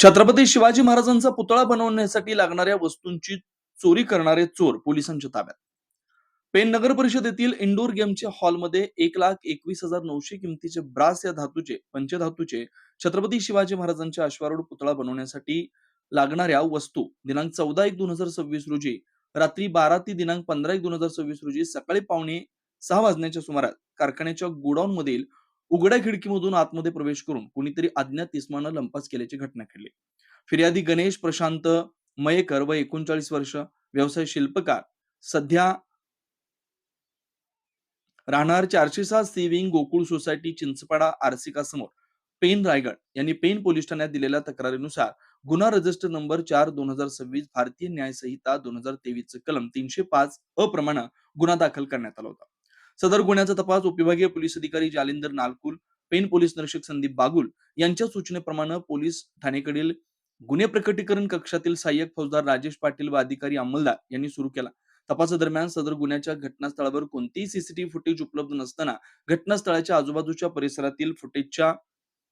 छत्रपती शिवाजी महाराजांचा पुतळा बनवण्यासाठी लागणाऱ्या वस्तूंची चोरी करणारे चोर पोलिसांच्या ताब्यात. पेन नगर परिषदेतील इंडोर गेमच्या हॉलमध्ये एक लाख एकवीस हजार नऊशे किमतीचे ब्रास या धातूचे पंचधातूचे छत्रपती शिवाजी महाराजांच्या अश्वारूढ पुतळा बनवण्यासाठी लागणाऱ्या वस्तू दिनांक चौदा एक दोन हजार सव्वीस रोजी रात्री बारा ते दिनांक पंधरा एक दोन हजार सव्वीस रोजी सकाळी पावणे सहा वाजण्याच्या सुमारास कारखान्याच्या गोडाऊन मधील उघड्या खिडकीमधून आतमध्ये प्रवेश करून कुणीतरी अज्ञात इस्मानं लंपास केल्याची घटना घडली. फिर्यादी गणेश प्रशांत मयेकर व एकोणचाळीस वर्ष व्यवसाय शिल्पकार. सध्या राहणार चारशे सात सिविंग गोकुळ सोसायटी चिंचपाडा आरसिका समोर पेन रायगड यांनी पेन पोलीस ठाण्यात दिलेल्या तक्रारीनुसार गुन्हा रजिस्टर नंबर चार दोन हजार सव्वीस भारतीय न्याय संहिता दोन हजार तेवीस कलम तीनशे पाच अप्रमाणे गुन्हा दाखल करण्यात आला होता. सदर गुन्ह्याचा तपास उपविभागीय पोलीस अधिकारी जालिंदर नालकुल पेन पोलीस निरीक्षक संदीप बागुल यांच्या सूचनेप्रमाणे पोलीस ठाणेकडील गुन्हे प्रकटीकरण कक्षातील सहाय्यक फौजदार राजेश पाटील व अधिकारी अंमलदार यांनी सुरू केला. तपासादरम्यान सदर गुन्ह्याच्या घटनास्थळावर कोणतीही सीसीटीव्ही फुटेज उपलब्ध नसताना घटनास्थळाच्या आजूबाजूच्या परिसरातील फुटेजच्या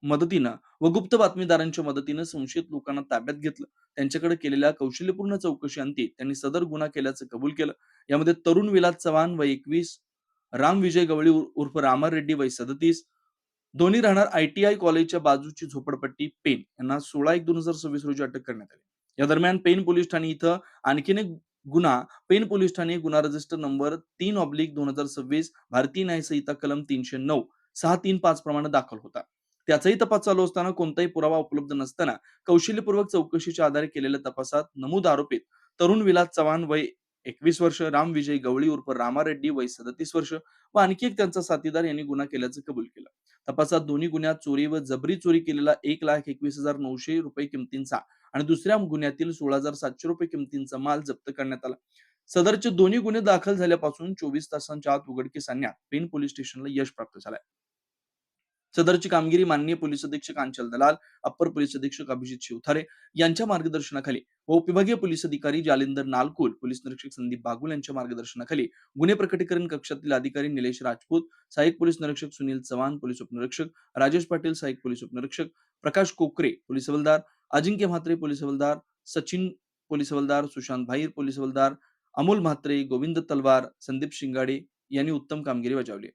मदतीनं व गुप्त बातमीदारांच्या मदतीनं संशयित लोकांना ताब्यात घेतलं. त्यांच्याकडे केलेल्या कौशल्यपूर्ण चौकशी अंती त्यांनी सदर गुन्हा केल्याचं कबूल केलं. यामध्ये तरुण विलास चव्हाण व एकवीस राम विजय गवळी उर्फ रामा रेड्डी वय सदतीस. दोन्ही राहणार आयटीआय कॉलेजच्या बाजूची झोपडपट्टी पेन यांना सोळा एक दोन हजार सव्वीस रोजी अटक करण्यात आली. या दरम्यान पेन पोलीस ठाणे इथं आणखीन एक गुन्हा पेन पोलीस ठाणे गुन्हा रजिस्टर नंबर तीन ऑब्लिक दोन हजार सव्वीस भारतीय न्याय संहिता कलम तीनशे नऊ सहा तीन पाच प्रमाणे दाखल होता. त्याचाही तपास चालू असताना कोणताही पुरावा उपलब्ध नसताना कौशल्यपूर्वक चौकशीच्या आधारे केलेल्या तपासात नमूद आरोपीत तरुण विलास चव्हाण वय एकवीस वर्ष राम विजय गवळी उर्फ रामा रेड्डी वय सदतीस वर्ष व आणखी एक त्यांचा साथीदार यांनी गुन्हा केल्याचं कबूल केलं. तपासात दोन्ही गुन्ह्यात चोरी व जबरी चोरी केलेला एक लाख एकवीस हजार नऊशे रुपये किमतींचा आणि दुसऱ्या गुन्ह्यातील सोळा हजार सातशे रुपये किमतींचा माल जप्त करण्यात आला. सदरचे दोन्ही गुन्हे दाखल झाल्यापासून चोवीस तासांच्या आत उघडकीस आणण्यात पेन पोलीस स्टेशनला यश प्राप्त झालंय. सदरची कामगिरी माननीय पोलीस अधीक्षक अंचल दलाल अप्पर पोलीस अधीक्षक अभिजित शिवथारे यांच्या मार्गदर्शनाखाली व उपविभागीय पोलीस अधिकारी जालिंदर नालकुल पोलीस निरीक्षक संदीप बागुल यांच्या मार्गदर्शनाखाली गुन्हे प्रकटीकरण कक्षातील अधिकारी निलेश राजपूत सहाय्यक पोलीस निरीक्षक सुनील चव्हाण पोलीस उपनिरीक्षक राजेश पाटील सहाय्यक पोलीस उपनिरीक्षक प्रकाश कोकरे पोलीस हवालदार अजिंक्य म्हात्रे पोलीस हवालदार सचिन पोलीस हवालदार सुशांत भाईर पोलीस हवालदार अमोल म्हात्रे गोविंद तलवार संदीप शिंगाडे यांनी उत्तम कामगिरी बजावली